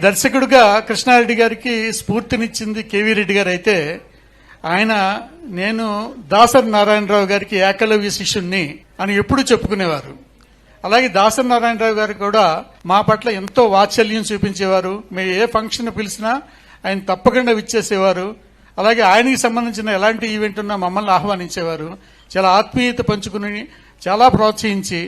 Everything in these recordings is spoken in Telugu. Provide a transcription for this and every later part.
దర్శకుడుగా కృష్ణారెడ్డి గారికి స్ఫూర్తినిచ్చింది కేవీ రెడ్డి గారు అయితే ఆయన నేను దాసర్ నారాయణరావు గారికి ఏకలవ్య శిష్యుణ్ణి అని ఎప్పుడూ చెప్పుకునేవారు. అలాగే దాసర్ నారాయణరావు గారు కూడా మా పట్ల ఎంతో వాత్సల్యం చూపించేవారు. మేము ఏ ఫంక్షన్ పిలిచినా ఆయన తప్పకుండా విచ్చేసేవారు. అలాగే ఆయనకి సంబంధించిన ఎలాంటి ఈవెంట్ ఉన్నా మమ్మల్ని ఆహ్వానించేవారు. చాలా ఆత్మీయత పంచుకుని చాలా ప్రోత్సహించి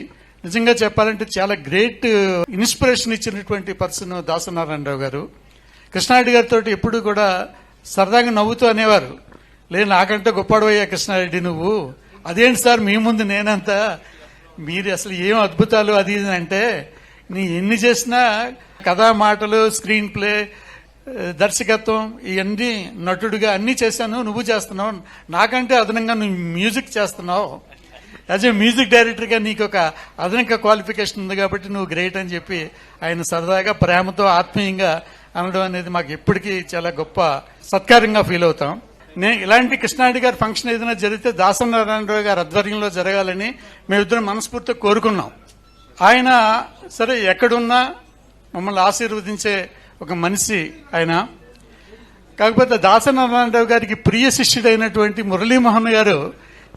నిజంగా చెప్పాలంటే చాలా గ్రేట్ ఇన్స్పిరేషన్ ఇచ్చినటువంటి పర్సన్ దాసనారాయణరావు గారు. కృష్ణారెడ్డి గారితో ఎప్పుడు కూడా సరదాగా నవ్వుతూ అనేవారు. లేదు నాకంటే గొప్పడవయ్యా కృష్ణారెడ్డి నువ్వు. అదేంటి సార్ మీ ముందు నేనంతా? మీరు అసలు ఏం అద్భుతాలు అది అంటే నీ ఎన్ని చేసినా కథా మాటలు స్క్రీన్ ప్లే దర్శకత్వం ఇవన్నీ నటుడిగా అన్ని చేశాను నువ్వు చేస్తున్నావు. నాకంటే అదనంగా నువ్వు మ్యూజిక్ చేస్తున్నావు. యాజ్ ఏ మ్యూజిక్ డైరెక్టర్గా నీకు ఒక అదనక క్వాలిఫికేషన్ ఉంది కాబట్టి నువ్వు గ్రేట్ అని చెప్పి ఆయన సరదాగా ప్రేమతో ఆత్మీయంగా అనడం అనేది మాకు ఎప్పటికీ చాలా గొప్ప సత్కారంగా ఫీల్ అవుతాం. నేను ఇలాంటి కృష్ణారెడ్డి గారి ఫంక్షన్ ఏదైనా జరిగితే దాసనారాయణరావు గారి ఆధ్వర్యంలో జరగాలని మేమిద్దరం మనస్ఫూర్తిగా కోరుకున్నాం. ఆయన సరే ఎక్కడున్నా మమ్మల్ని ఆశీర్వదించే ఒక మనిషి ఆయన. కాకపోతే దాసనారాయణరావు గారికి ప్రియ శిష్యుడైనటువంటి మురళీమోహన్ గారు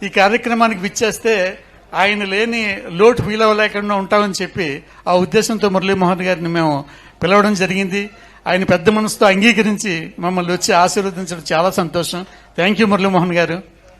ఈ కార్యక్రమానికి విచ్చేస్తే ఆయన లేని లోటు ఫీల్ అవ్వలేకుండా ఉంటామని చెప్పి ఆ ఉద్దేశంతో మురళీమోహన్ గారిని మేము పిలవడం జరిగింది. ఆయన పెద్ద మనసుతో అంగీకరించి మమ్మల్ని వచ్చి ఆశీర్వదించడం చాలా సంతోషం. థ్యాంక్ యూ మురళీమోహన్ గారు.